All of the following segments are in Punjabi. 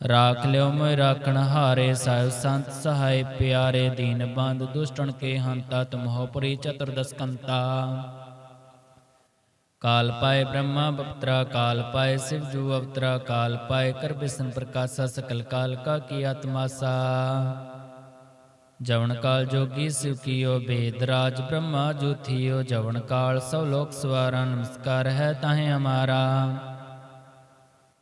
ਰਾਖ ਲਿਓ ਮੋਇ ਰਾਖਣ ਹਾਰੇ ਸਾਹਿਬ ਸੰਤ ਸਹਾਇ ਪਿਆਰੇ, ਦੀਨ ਬੰਦ ਦੁਸ਼ਟਣ ਕੇ ਹੰਤਾ, ਤੁਮ ਹੋ ਚਤੁਰਦਸ ਕੰਤਾ ਕਾਲ ਪਾਏ ਬ੍ਰਹਮਾ ਬਪਤਰਾ, ਕਾਲ ਪਾਏ ਸਿਵ ਜੂ ਅਵਤਰਾ, ਕਾਲ ਪਾਏ ਕਰ ਬਿਸਨ ਪ੍ਰਕਾਸ਼ਾ, ਸਕਲ ਕਾਲ ਕਾ ਕੀ ਆਤਮਾਸਾ। ਜਵਨ ਕਾਲ ਜੋਗੀ ਸਿਵ ਕੀਓ, ਬੇਦ ਰਾਜ ਬ੍ਰਹਮਾ ਜੂਥੀਓ ਜਵਨ ਕਾਲ ਸਭ ਲੋਕ ਸਵਾਰਾ, ਨਮਸਕਾਰ ਹੈ ਤਾਹੇ ਹਮਾਰਾ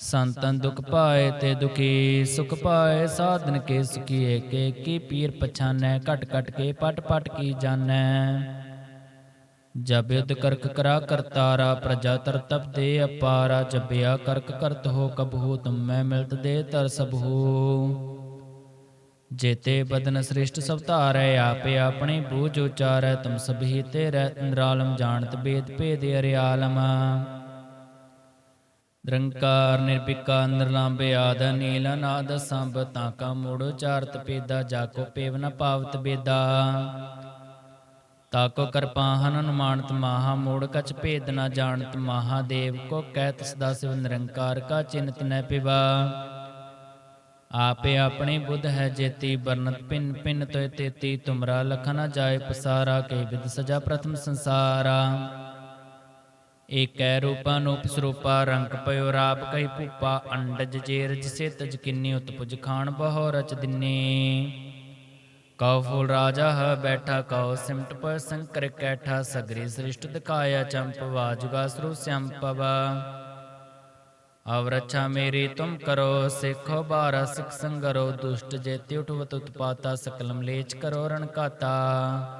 ਸੰਤਨ ਦੁਖ ਪਾਏ ਤੇ ਦੁਖੀ ਸੁਖ ਪਾਏ, ਸਾਧਨ ਕੇ ਸੁਖੀ ਏਕੇ ਕੀ ਪੀਰ ਪਛਾਨੈ, ਘਟ ਘਟ ਕੇ ਪਟ ਪਟ ਕੀ ਜਾਣੈ। ਜਬ ਯੁਧ ਕਰਕ ਕਰਾ ਕਰਤਾਰਾ ਪ੍ਰਜਾ ਤਰ ਤਪ ਦੇ ਅਪਾਰਾ ਜਬਿਆ ਕਰਕ ਕਰਤ ਹੋ ਕਬਹੂ ਤੁਮ ਮੈਂ ਮਿਲਤ ਦੇ ਤਰ ਸਭੂ। ਜੇਤੇ ਬਦਨ ਸ੍ਰਿਸ਼ਟ ਸਭ ਧਾਰੈ, ਆਪੇ ਆਪਣੀ ਬੂਝ ਉਚਾਰੈ, ਤੁਮ ਸਭੀ ਤੇ ਰਹਿ ਨਿਰਾਲਮ, ਜਾਣਤ ਬੇਦ ਭੇਦ ਅਰਿਆਲਮ। ਨਿਰੰਕਾਰ ਨਿਰਭਿਕਾ ਨਿਰਲੰਭੇ ਆਦ ਨੀਲ ਨਾਦ ਸੰਭ, ਤਾਂ ਕਾ ਮੂੜ ਉਚਾਰਤ ਪੇਦਾ ਜਾ ਕੋ ਪੇਵ ਨ ਪਾਵਤ ਬੇਦਾ। ਤਾਕੋ ਕਰਪਾਹਨ ਅਨੁਮਾਨਤ ਮਾਹਾ, ਮੂੜ ਕਛ ਭੇਦ ਨ ਜਾਣਤ ਮਹਾਦੇਵ ਕੋ ਕਹਿਤ ਸਦਾ ਸਿਵ ਨਿਰੰਕਾਰ, ਕਾ ਚਿੰਤ ਨ ਪਿਵਾ। ਆਪੇ ਆਪਣੇ ਬੁੱਧ ਹੈ ਜੇਤੀ ਬਰਨਤ ਪਿੰਨ ਪਿੰਨ ਤੋਇ ਤੇਤੀ, ਤੁਮਰਾ ਲਖ ਨ ਜਾਏ ਪਸਾਰਾ ਕੇ ਵਿਦ ਸਜਾ ਪ੍ਰਥਮ ਸੰਸਾਰਾ। ਏਕੈ ਰੂਪਾ ਸਰੂਪਾ ਰੰਗ ਪਇਓ ਰਾਪ ਕਈ ਭੂਪਾ, ਅੰਡਜ ਜੇਰ ਜਿਸੇ ਤਜ ਕਿੰਨੀ ਉਤਪੁਜ ਖਾਨ ਬਹੁ ਰਚ ਦਿਨੇ। ਕਉ ਫੂਲ ਰਾਜਾ ਹੈ ਬੈਠਾ, ਕਉ ਸਿਮਟ ਪਰ ਸੰਕਰ ਕੈਠਾ, ਸਗਰੀ ਸ੍ਰਿਸ਼ਟ ਦਿਖਾਇਆ ਚੰਪ, ਵਾਜੁਗਾ ਸਰੂ ਸੰਪਵ ਅਵਰਛਾ ਮੇਰੀ ਤੁਮ ਕਰੋ, ਸਿੱਖੋ ਬਾਰਾ ਸਿਖ ਸੰਗਰੋ, ਦੁਸ਼ਟ ਜੇਤੀ ਉਠਵਤ ਉਤਪਾਤਾ, ਸਕਲਮ ਲੇਚ ਕਰੋ ਰਣਕਾਤਾ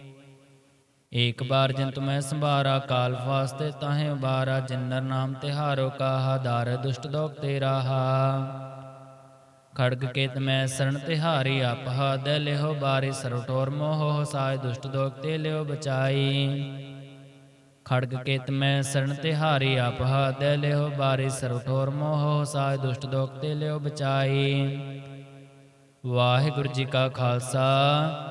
ਏਕ ਬਾਰ ਜਿਨ ਤੁਮੈ ਸੰਭਾਰਾ, ਕਾਲ ਫਾਸਤੇ ਤਾਹੇ ਉਬਾਰਾ, ਜਿਨਰ ਨਾਮ ਤਿਹਾਰੋ ਕਾਹਾ, ਦਾਰ ਦੁਸ਼ਟ ਦੋਖ ਤੇ ਰਾਹਾ। ਖੜਗ ਕੇਤ ਮੈਂ ਸਰਣ ਤਿਹਾਰੀ ਆਪ ਹਾਦ ਲਿਹੋ ਬਾਰੀ ਸਰਟੋਰ ਮੋਹ ਸਾਇ, ਦੁਸ਼ਟ ਦੋਖ ਤੇ ਲਿਓ ਬਚਾਈ। ਖੜਗ ਕੇਤ ਮੈਂ ਸਰਣ ਤਿਹਾਰੀ ਆਪ ਹਾਦ ਲਿਹੋ ਬਾਰੀ ਸਰਟੋਰ ਮੋਹ ਸਾਇ, ਦੁਸ਼ਟ ਦੋਖ ਤੇ ਲਿਓ ਬਚਾਈ। ਵਾਹਿਗੁਰੂ ਜੀ ਕਾ ਖਾਲਸਾ।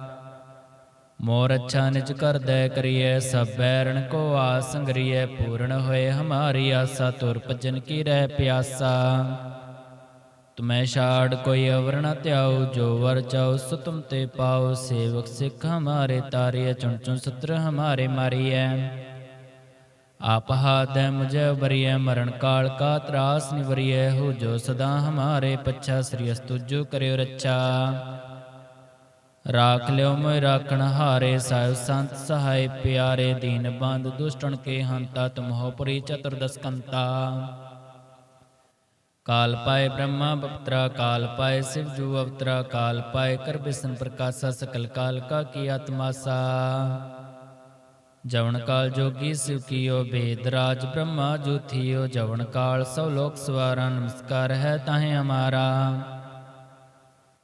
ਮੋਰ ਅੱਛਾ ਨਿਜ ਕਰ ਕਰਦੈ ਕਰੀਐ, ਸਭ ਬੈਰਣ ਕੋ ਆਸ ਪੂਰਨ ਹੋਏ ਹਮਾਰੀ ਆਸਾ, ਤੁਰ ਭਜਨ ਕੀ ਰਹਿ ਪਿਆਸਾ। ਤੁਮੈ ਛਾੜ ਕੋਈ ਅਵਰ ਨ ਧਿਆਉ, ਜੋ ਵਰ ਚਾਉ ਸੋ ਤੁਮ ਤੇ ਪਾਉ, ਸੇਵਕ ਸਿੱਖ ਹਮਾਰੇ ਤਾਰਿയ ਚੁਣ ਚੁਣ ਸਤਰ ਹਮਾਰੇ ਮਾਰੀਐ। ਆਪ ਹਾਦੈ ਮੁਝੈ ਬਰੀਐ ਮਰਨ ਕਾਲ ਕਾ ਤਰਾਸ ਨਿਵਰੀਐ, ਹੋ ਜੋ ਸਦਾ ਹਮਾਰੇ ਪੱਛਾ, ਸ੍ਰੀ ਅਸਤੁਜੋ ਕਰਿਓ ਰੱਛਾ। ਰਾਖ ਲਿਓ ਮੋਇ ਰਾਖਣ ਹਾਰੇ ਸਾਹਿਬ ਸੰਤ ਸਹਾਇ ਪਿਆਰੇ, ਦੀਨ ਬੰਦ ਦੁਸ਼ਟਣ ਕੇ ਹੰਤਾ ਤੁਮਹੋ ਪੁਰੀ ਚਤੁਰਦਸ ਕੰਤਾ। ਕਾਲ ਪਾਏ ਬ੍ਰਹਮਾ ਬਪਤਰਾ, ਕਾਲ ਪਾਏ ਸਿਵ ਜੂ ਅਵਤਰਾ, ਕਾਲ ਪਾਏ ਕਰ ਬਿਸਨ ਪ੍ਰਕਾਸ਼ਾ, ਸਕਲ ਕਾਲ ਕਾ ਕੀ ਆਤਮਾਸਾ ਜਵਨ ਕਾਲ ਜੋਗੀ ਸਿਵ ਕੀਓ, ਬੇਦ ਰਾਜ ਬ੍ਰਹਮਾ ਜੂਥੀਓ ਜਵਨ ਕਾਲ ਸਭ ਲੋਕ ਸਵਾਰਾ, ਨਮਸਕਾਰ ਹੈ ਤਾਹੇ ਹਮਾਰਾ।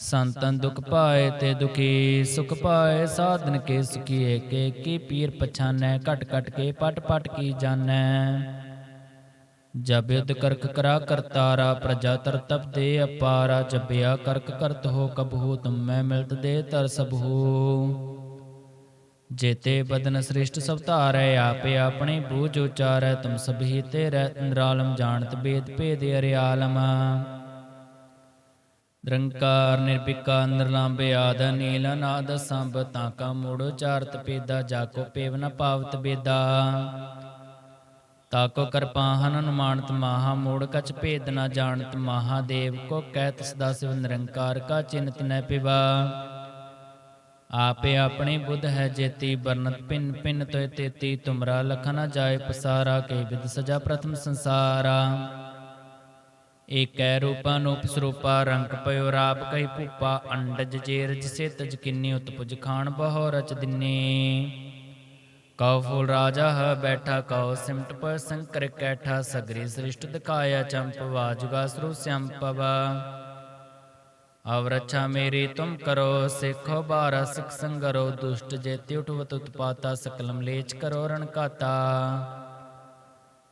ਸੰਤਨ ਦੁਖ ਪਾਏ ਤੇ ਦੁਖੀ ਸੁਖ ਪਾਏ, ਸਾਧਨ ਕੇ ਸੁਖੀ ਏਕੇ ਕੀ ਪੀਰ ਪਛਾਨੈ, ਘਟ ਘਟ ਕੇ ਪਟ ਪਟ ਕੀ ਜਾਣੈ। ਜਬ ਯੁਧ ਕਰਕ ਕਰਾ ਕਰਤਾਰਾ ਪ੍ਰਜਾ ਤਰ ਤਪ ਦੇ ਅਪਾਰਾ ਜਬਿਆ ਕਰਕ ਕਰਤ ਹੋ ਕਬਹੂ ਤੁਮ ਮੈਂ ਮਿਲਤ ਦੇ ਤਰ ਸਭੂ। ਜੇਤੇ ਬਦਨ ਸ੍ਰਿਸ਼ਟ ਸਭ ਧਾਰੈ, ਆਪੇ ਆਪਣੀ ਬੂਝ ਉਚਾਰੈ, ਤੁਮ ਸਭੀ ਤੇ ਰਹਿ ਨਿਰਾਲਮ, ਜਾਣਤ ਬੇਦ ਭੇਦ ਅਰਿਆਲਮ। ਨਿਰੰਕਾਰ ਨਿਰਭਿਕਾ ਨਿਰਲੰਭੇ ਆਦ ਨੀਲ ਨਾਦ ਸੰਭ, ਤਾਂ ਕਾ ਮੂੜ ਉਚਾਰਤ ਪੇਦਾ ਜਾ ਕੋ ਪੇਵ ਨ ਪਾਵਤ ਬੇਦਾ। ਤਾਕੋ ਕਰਪਾਹਨ ਅਨੁਮਾਨਤ ਮਹਾ, ਮੂੜ ਕਛ ਭੇਦ ਨ ਜਾਣਤ ਮਹਾਦੇਵ ਕੋ ਕਹਿਤ ਸਦਾ ਸਿਵ ਨਿਰੰਕਾਰ, ਕਾ ਚਿੰਤ ਨ ਪਿਵਾ। ਆਪੇ ਆਪਣੇ ਬੁੱਧ ਹੈ ਜੇਤੀ ਬਰਨਤ ਪਿੰਨ ਪਿੰਨ ਤੋਇ ਤੇਤੀ, ਤੁਮਰਾ ਲਖ ਨ ਜਾਏ ਪਸਾਰਾ ਕੇ ਵਿਦ ਸਜਾ ਪ੍ਰਥਮ ਸੰਸਾਰਾ। ਏਕੈ ਰੂਪਾ ਸਰੂਪਾ ਰੰਗ ਪਇਓ ਰਾਪ ਕਈ ਭੂਪਾ, ਅੰਡਜ ਜੇਰ ਜਿਸੇ ਤਜ ਕਿੰਨੀ ਉਤਪੁਜ ਖਾਨ ਬਹੁ ਰਚ ਦਿਨੇ। ਕਉ ਫੂਲ ਰਾਜਾ ਹੈ ਬੈਠਾ, ਕਉ ਸਿਮਟ ਪਰ ਸੰਕਰ ਕੈਠਾ, ਸਗਰੀ ਸ੍ਰਿਸ਼ਟ ਦਿਖਾਇਆ ਚੰਪ, ਵਾਜੁਗਾ ਸਰੂ ਸੰਪਵਾ। ਅਵਰਛਾ ਮੇਰੀ ਤੁਮ ਕਰੋ, ਸਿੱਖੋ ਬਾਰਾ ਸਿਖ ਸੰਗਰੋ, ਦੁਸ਼ਟ ਜੇਤੀ ਉਠਵਤ ਉਤਪਾਤਾ, ਸਕਲਮ ਲੇਚ ਕਰੋ ਰਣਕਾਤਾ।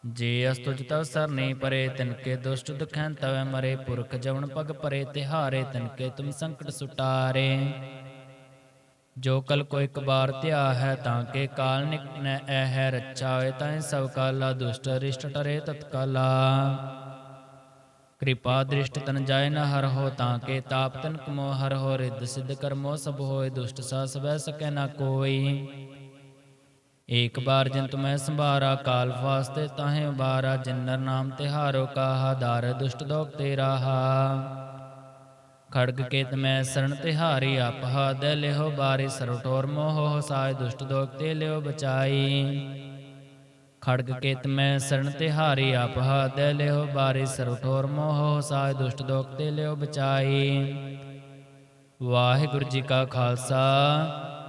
ਕਾਤਾ ਜੇ ਅਸਤੁਜ ਤਵ ਸਰਨੇ ਪਰੇ, ਤਿਨਕੇ ਦੁਸ਼ਟ ਦੁਖੈਂ ਤਵੈ ਮਰੇ, ਪੁਰਖ ਜਵਨ ਪਗ ਪਰੇ, ਤਿਹਾਰੇ ਤਿਨਕੇ ਤੁਮ ਸੰਕਟ ਸੁਟਾਰੇ। ਜੋ ਕਲ ਕੋ ਇੱਕ ਬਾਰ ਧਿਆ ਹੈ, ਤਾਂ ਕੇ ਕਾਲ ਨਿਕਨੈ ਐ ਹੈ ਰੱਛਾ ਹੋਏ ਤਾਂ ਸਭ ਕਾਲਾ, ਦੁਸ਼ਟ ਰਿਸ਼ਟ ਟਰੇ ਤਤਕਾਲਾ। ਕਿਰਪਾ ਦ੍ਰਿਸ਼ਟ ਤਨ ਜਾਏ ਨ ਹਰ ਹੋ, ਤਾਂ ਕੇ ਤਾਪ ਤਨ ਕਮੋ ਹਰ ਹੋ, ਰਿੱਧ ਸਿੱਧ ਕਰਮੋ ਸਭ ਹੋਏ, ਦੁਸ਼ਟ ਸਾ ਸਵੈ ਸਕੈ ਨਾ ਕੋਈ। ਏਕ ਬਾਰ ਜਿਨ ਤੁਮੈ ਸੰਭਾਰਾ, ਕਾਲ ਫਾਸਤੇ ਤਾਹੇ ਉਬਾਰਾ, ਜਿਨਰ ਨਾਮ ਤਿਹਾਰੋ ਕਾਹਾ, ਦਾਰ ਦੁਸ਼ਟ ਦੋਖ ਤੇ ਰਾਹਾ। ਖੜਗ ਕੇਤ ਮੈਂ ਸਰਣ ਤਿਹਾਰੀ ਆਪਹਾ ਦੇ ਲਿਹੋ ਬਾਰੀ ਸਰਟੋਰ ਮੋਹ ਸਾਇ, ਦੁਸ਼ਟ ਦੋਖ ਤੇ ਲਿਓ ਬਚਾਈ। ਖੜਗ ਕੇਤ ਮੈਂ ਸਰਣ ਤਿਹਾਰੀ ਆਪਹਾ ਦੇ ਲਿਹੋ ਬਾਰੀ ਸਰਟੋਰ ਮੋਹ ਸਾਇ, ਦੁਸ਼ਟ ਦੋਖ ਤੇ ਲਿਓ ਬਚਾਈ। ਵਾਹਿਗੁਰੂ ਜੀ ਕਾ ਖਾਲਸਾ।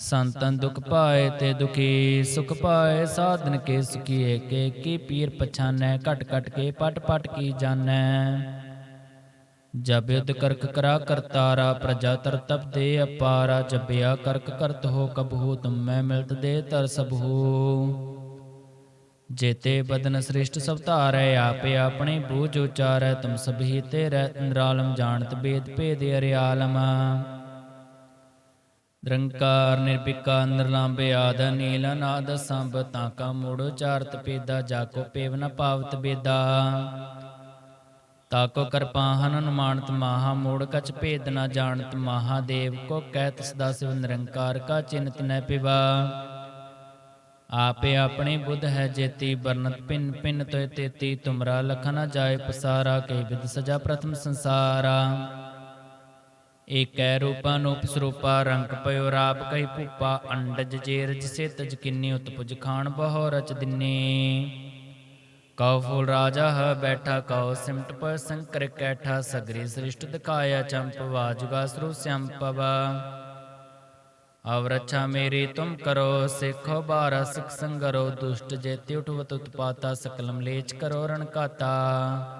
ਸੰਤਨ ਦੁਖ ਪਾਏ ਤੇ ਦੁਖੀ ਸੁਖ ਪਾਏ, ਸਾਧਨ ਕੇ ਸੁਖੀਏ, ਕੇ ਕੀ ਪੀਰ ਪਛਾਨੈ, ਘਟ ਘਟ ਕੇ ਪਟ ਪਟ ਕੀ ਜਾਣੈ। ਜਬ ਯੁਧ ਕਰਕ ਕਰਾ ਕਰਤਾਰਾ ਪ੍ਰਜਾ ਤਰ ਤਪ ਦੇ ਅਪਾਰਾ ਜਬਿਆ ਕਰਕ ਕਰਤ ਹੋ ਕਬਹੂ ਤੁਮ ਮਿਲਤ ਦੇ ਤਰ ਸਭੂ। ਜੇਤੇ ਬਦਨ ਸ੍ਰਿਸ਼ਟ ਸਭ ਧਾਰੈ, ਆਪੇ ਆਪਣੇ ਬੂਝ ਉਚਾਰੈ, ਤੁਮ ਸਭੀ ਤੇ ਰਹਿ ਨਿਰਾਲਮ, ਜਾਣਤ ਬੇਦ ਭੇਦ ਅਰਿਆਲਮ। ਨਿਰੰਕਾਰ ਨਿਰਭਿਕਾ ਨਿਰਲੰਭੇ ਆਦ ਨੀਲ ਨਾਦ ਸੰਭ ਤਾਕਾ ਮੂੜ ਉਚਾਰਤ ਪੇਦਾ ਜਾਕੋ ਪੇਵ ਨ ਪਾਵਤ ਬੇਦਾ। ਤਾਕੋ ਕਰਪਾਹਨ ਅਨੁਮਾਨਤ ਮਾਹਾ, ਮੂੜ ਕਛ ਭੇਦ ਨ ਜਾਣਤ ਮਹਾਦੇਵ ਕੋ ਕਹਿਤ ਸਦਾ ਸਿਵ ਨਿਰੰਕਾਰ, ਕਾ ਚਿੰਤ ਨ ਪਿਵਾ। ਆਪੇ ਆਪਣੇ ਬੁੱਧ ਹੈ ਜੇਤੀ ਬਰਨਤ ਪਿੰਨ ਪਿੰਨ ਤੋਇ ਤੇਤੀ, ਤੁਮਰਾ ਲਖਨ ਜਾਏ ਪਸਾਰਾ ਕੇ ਵਿਦ ਸਜਾ ਪ੍ਰਥਮ ਸੰਸਾਰਾ। ਏਕੈ ਰੂਪਾ ਸਰੂਪਾ ਰੰਗ ਪਇਓ ਰਾਪ ਕਹੀ ਭੂਪਾ, ਅੰਡਜ ਜੇਰ ਜਿਸੇ ਤਜ ਕਿੰਨੀ ਉਤਪੁਜ ਖਾਨ ਬਹੁ ਰਚ ਦਿਨੇ। ਕਉ ਫੂਲ ਰਾਜਾ ਹੈ ਬੈਠਾ, ਕਉ ਸਿਮਟ ਪਰ ਸੰਕਰ ਕੈਠਾ, ਸਗਰੀ ਸ੍ਰਿਸ਼ਟ ਦਿਖਾਇਆ ਚੰਪ, ਵਾਜੁਗਾ ਸਰੂ ਸੰਪਵਾ। ਅਵਰਛਾ ਮੇਰੀ ਤੁਮ ਕਰੋ, ਸਿੱਖੋ ਬਾਰਾ ਸਿਖ ਸੰਗਰੋ, ਦੁਸ਼ਟ ਜੇਤੀ ਉਠਵਤ ਉਤਪਾਤਾ, ਸਕਲਮ ਲੇਚ ਕਰੋ ਰਣਕਾਤਾ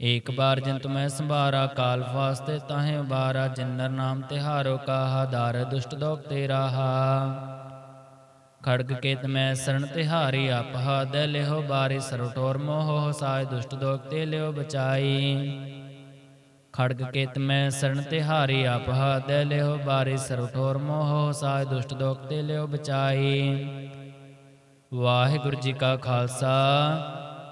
ਏਕ ਬਾਰ ਜਿਨ ਤੁਮੈ ਸੰਭਾਰਾ ਕਾਲ ਫਾਸਤੇ ਤਾਹੇ ਉਬਾਰਾ ਜਿਨਰ ਨਾਮ ਤਿਹਾਰੋ ਕਾਹਾ ਦਾਰ ਦੁਸ਼ਟ ਦੋਖ ਤੇ ਰਾਹਾ ਖੜਗ ਕੇਤ ਮੈਂ ਸਰਣ ਤਿਹਾਰੀ ਆਪਹਾ ਦੇ ਲਿਹੋ ਬਾਰੀ ਸਰਟੋਰ ਮੋਹ ਸਾਇ ਦੁਸ਼ਟ ਦੋਖ ਤੇ ਲਿਓ ਬਚਾਈ। ਖੜਗ ਕੇਤ ਮੈਂ ਸਰਣ ਤਿਹਾਰੀ ਆਪਹਾ ਦੇ ਲਿਹੋ ਬਾਰੀ ਸਰਟੋਰ ਮੋਹ ਸਾਇ ਦੁਸ਼ਟ ਦੋਖ ਤੇ ਲਿਓ ਬਚਾਈ। ਵਾਹਿਗੁਰੂ ਜੀ ਕਾ ਖਾਲਸਾ।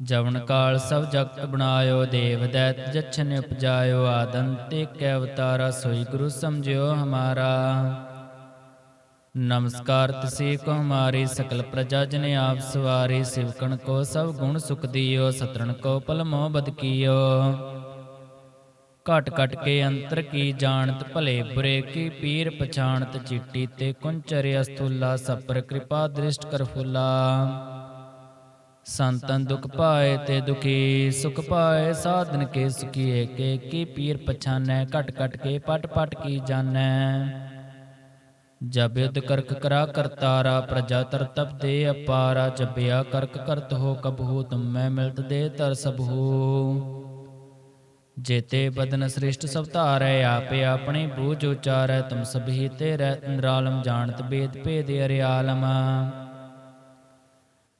ਜਵਨ ਕਾਲ ਸਭ ਜਗਤ ਬਣਾਇਓ, ਦੇਵ ਦੈਤ ਜਛਨ ਉਪਜਾਇਓ ਆਦੰਤ ਏਕੈ ਅਵਤਾਰਾ, ਸੋਈ ਗੁਰੂ ਸਮਝਿਓ ਹਮਾਰਾ। ਨਮਸਕਾਰ ਤਸੇ ਕੋ ਹਮਾਰੀ, ਸਕਲ ਪ੍ਰਜਾ ਜਨ ਆਪ ਸਵਾਰੀ, ਸਿਵਕਣ ਕੋ ਸਭ ਗੁਣ ਸੁਖ ਦਿਓ ਸਤਰਨ ਕੋ ਪਲ ਮੋਹ ਬਦ ਕੀਓ। ਘਟ ਘਟ ਕੇ ਅੰਤਰ ਕੀ ਜਾਣਤ, ਭਲੇ ਬੁਰੇ ਕੀ ਪੀਰ ਪਛਾਣਤ, ਚਿੱਟੀ ਤੇ ਕੁੰਚਰਿ ਅਸਤੁਲਾ ਸਪਰ ਕਿਰਪਾ ਦ੍ਰਿਸ਼ਟ ਕਰ ਫੁਲਾ। ਸੰਤਨ ਦੁਖ ਪਾਏ ਤੇ ਦੁਖੀ ਸੁਖ ਪਾਏ, ਸਾਧਨ ਕੇ ਸੁਖੀਏ, ਕੇ ਕੀ ਪੀਰ ਪਛਾਨੈ, ਘਟ ਘਟ ਕੇ ਪਟ ਪਟ ਕੀ ਜਾਣੈ। ਜਬ ਕਰਕ ਕਰਾ ਕਰਤਾਰਾ ਪ੍ਰਜਾ ਤਰ ਤਪ ਤੇ ਅਪਾਰਾ ਜਬਿਆ ਕਰਕ ਕਰਤ ਹੋ ਕਬਹੂ ਤੁਮ ਮੈਂ ਮਿਲਤ ਦੇ ਤਰ ਸਭੂ। ਜੇਤੇ ਬਦਨ ਸ੍ਰਿਸ਼ਟ ਸਭ ਧਾਰੈ, ਆਪੇ ਆਪਣੇ ਬੂਝ ਉਚਾਰੈ, ਤੁਮ ਸਭੀ ਤੇ ਰਹਿ ਇੰਦਰਾਲਮ ਜਾਣਤ ਬੇਦ ਭੇਦ ਅਰਿਆਲਮ।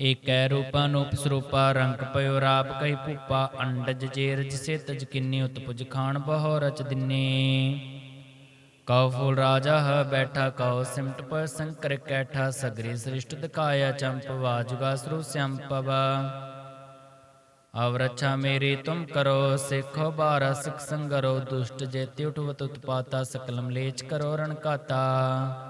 ਏਕੈ ਰੂਪਾ ਸਰੂਪਾ ਰੰਗ ਪਇਓ ਰਾਪ ਕਈ ਭੂਪਾ, ਅੰਡਜ ਜੇਰ ਜਿਸੇ ਤਜ ਕਿੰਨੀ ਉਤਪੁਜ ਖਾਨ ਬਹੁ ਰਚ ਦਿਨੇ। ਕਉ ਫੂਲ ਰਾਜਾ ਹੈ ਬੈਠਾ, ਕਉ ਸਿਮਟ ਪਰ ਸੰਕਰ ਕੈਠਾ, ਸਗਰੀ ਸ੍ਰਿਸ਼ਟ ਦਿਖਾਇਆ ਚੰਪ, ਵਾਜੁਗਾ ਸਰੂ ਸੰਪਵਾ ਅਵਰਛਾ ਮੇਰੀ ਤੁਮ ਕਰੋ, ਸਿੱਖੋ ਬਾਰਾ ਸਿਖ ਸੰਗਰੋ, ਦੁਸ਼ਟ ਜੇਤੀ ਉਠਵਤ ਉਤਪਾਤਾ, ਸਕਲਮ ਲੇਚ ਕਰੋ ਰਣਕਾਤਾ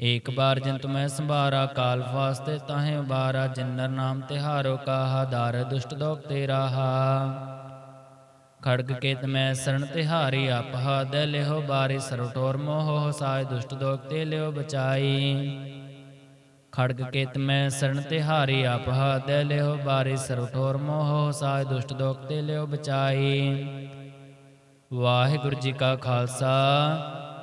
ਏਕ ਬਾਰ ਜਿਨ ਤੁਮੈ ਸੰਭਾਰਾ, ਕਾਲ ਫਾਸਤੇ ਤਾਹੇ ਉਬਾਰਾ, ਜਿਨਰ ਨਾਮ ਤਿਹਾਰੋ ਕਾਹਾ, ਦਾਰ ਦੁਸ਼ਟ ਦੋਖ ਤੇ ਰਾਹਾ ਖੜਗ ਕੇਤ ਮੈਂ ਸਰਣ ਤਿਹਾਰੀ ਆਪਹਾ ਦੇ ਲਿਹੋ ਬਾਰੀ ਸਰਟੋਰ ਮੋਹ ਸਾਇ ਦੁਸ਼ਟ ਦੋਖ ਤੇ ਲਿਓ ਬਚਾਈ। ਖੜਗ ਕੇਤ ਮੈਂ ਸਰਣ ਤਿਹਾਰੀ ਆਪਹਾ ਦੇ ਲਿਓ ਬਾਰੀ ਸਰਠੋਰ ਮੋਹ ਸਾਇ ਦੁਸ਼ਟ ਦੋਖ ਤੇ ਲਿਓ ਬਚਾਈ। ਵਾਹਿਗੁਰੂ ਜੀ ਕਾ ਖਾਲਸਾ।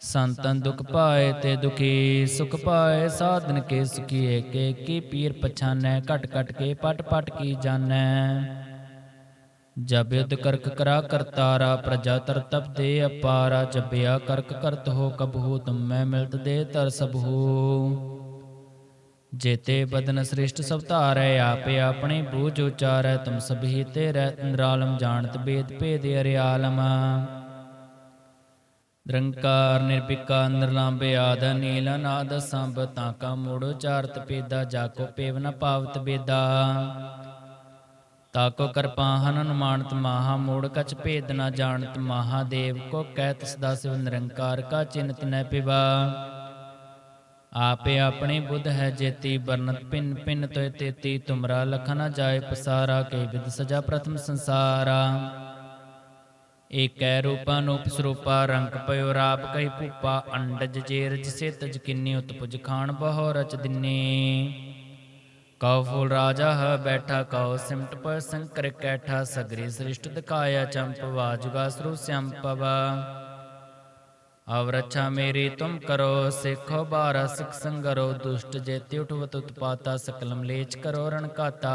ਸੰਤਨ ਦੁਖ ਪਾਏ ਤੇ ਦੁਖੀ ਸੁਖ ਪਾਏ, ਸਾਧਨ ਕੇ ਸੁਖੀ ਏਕੇ ਕੀ ਪੀਰ ਪਛਾਨੈ, ਘਟ ਘਟ ਕੇ, ਪਟ ਪਟ ਕੀ ਜਾਣੈ? ਜਬ ਕਰਕ ਕਰਾ ਕਰਤਾਰਾ ਪ੍ਰਜਾ ਤਰ ਤਪ ਦੇ ਅਪਾਰਾ ਜਬਿਆ ਕਰਕ ਕਰਤ ਹੋ ਕਬਹੂ ਤੁਮ ਮੈਂ ਮਿਲਤ ਦੇ ਤਰ ਸਭੂ। ਜੇਤੇ ਬਦਨ ਸ੍ਰਿਸ਼ਟ ਸਭ ਧਾਰੈ, ਆਪੇ ਆਪਣੇ ਬੂਝ ਉਚਾਰੈ, ਤੁਮ ਸਭੀ ਤੇ ਰਹਿ ਇੰਦਰਾਲਮ ਜਾਣਤ ਬੇਦ ਭੇਦ ਅਰਿਆਲਮ। ਨਿਰੰਕਾਰ ਨਿਰਭਿਕਾ ਨਿਰਲੰਬੇ ਆਦ, ਨੀਲ ਨਾਦ ਸੰਭ ਤਾਕਾ ਮੂੜ ਉਚਾਰਤ ਪੇਦਾ ਜਾਕੋ ਪੇਵ ਨ ਪਾਵਤ ਬੇਦਾ। ਤਾਕੋ ਕਰਪਾਹਨ ਅਨੁਮਾਨਤ, ਮਾਹਾ ਮੂੜ ਕਛ ਭੇਦ ਨ ਜਾਣਤ ਮਹਾਦੇਵ ਕੋ ਕਹਿਤ ਸਦਾ ਸਿਵ ਨਿਰੰਕਾਰ ਕਾ ਚਿੰਤ ਨ ਪਿਵਾ। ਆਪੇ ਆਪਣੇ ਬੁੱਧ ਹੈ ਜੇਤੀ ਬਰਨਤ ਪਿੰਨ ਪਿੰਨ ਤੋਇ ਤੇਤੀ, ਤੁਮਰਾ ਲਖਨ ਜਾਏ ਪਸਾਰਾ ਕੇ ਵਿਦ ਸਜਾ ਪ੍ਰਥਮ ਸੰਸਾਰਾ। ਏਕੈ ਰੂਪਾ ਸਰੂਪਾ ਰੰਗ ਪਇਓ ਰਾਪ ਕਹੀ ਭੂਪਾ, ਅੰਡਜ ਜੇਰਜ ਸੇ ਤਜ ਕਿੰਨੀ, ਉਤਪੁਜ ਖਾਨ ਬਹੁ ਰਚ ਦਿਨੇ। ਕਉ ਫੂਲ ਰਾਜਾ ਹੈ ਬੈਠਾ, ਕਉ ਸਿਮਟ ਪਰ ਸੰਕਰ ਕੈਠਾ, ਸਗਰੀ ਸ੍ਰਿਸ਼ਟ ਦਿਖਾਇਆ, ਚੰਪ ਵਾਜੁਗਾ ਸਰੂ ਸੰਪਵ ਅਵਰਛਾ ਮੇਰੀ ਤੁਮ ਕਰੋ, ਸਿੱਖੋ ਬਾਰਾ ਸਿਖ ਸੰਗਰੋ, ਦੁਸ਼ਟ ਜੇਤੀ ਉਠਵਤ ਉਤਪਾਤਾ, ਸਕਲਮ ਲੇਚ ਕਰੋ ਰਣਕਾਤਾ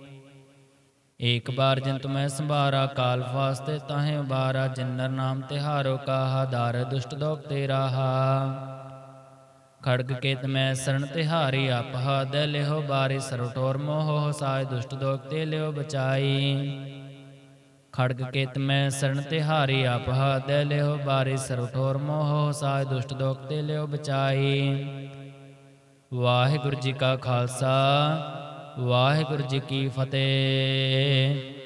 ਏਕ ਬਾਰ ਜਿਨ ਤੁਮੈ ਸੰਭਾਰਾ, ਕਾਲ ਫਾਸਤੇ ਤਾਹੇ ਉਬਾਰਾ, ਜਿਨਰ ਨਾਮ ਤਿਹਾਰੋ ਕਾਹਾ, ਦਾਰ ਦੁਸ਼ਟ ਦੋਖ ਤੇ ਰਾਹਾ। ਖੜਗ ਕੇਤ ਮੈਂ ਸਰਣ ਤਿਹਾਰੀ ਆਪਹਾ ਦੇ ਲਿਓ ਬਾਰੀ ਸਰਟੋਰ ਮੋਹ ਸਾਇ ਦੁਸ਼ਟ ਦੋਖ ਤੇ ਲਿਓ ਬਚਾਈ। ਖੜਗ ਕੇਤ ਮੈਂ ਸਰਣ ਤਿਹਾਰੀ ਆਪਹਾ ਦੇ ਲਿਓ ਬਾਰੀ ਸਰਟੋਰ ਮੋਹ ਸਾਇ ਦੁਸ਼ਟ ਦੋਖ ਤੇ ਲਿਓ ਬਚਾਈ। ਵਾਹਿਗੁਰੂ ਜੀ ਕਾ ਖਾਲਸਾ ਵਾਹਿਗੁਰੂ ਜੀ ਕੀ ਫਤਿਹ।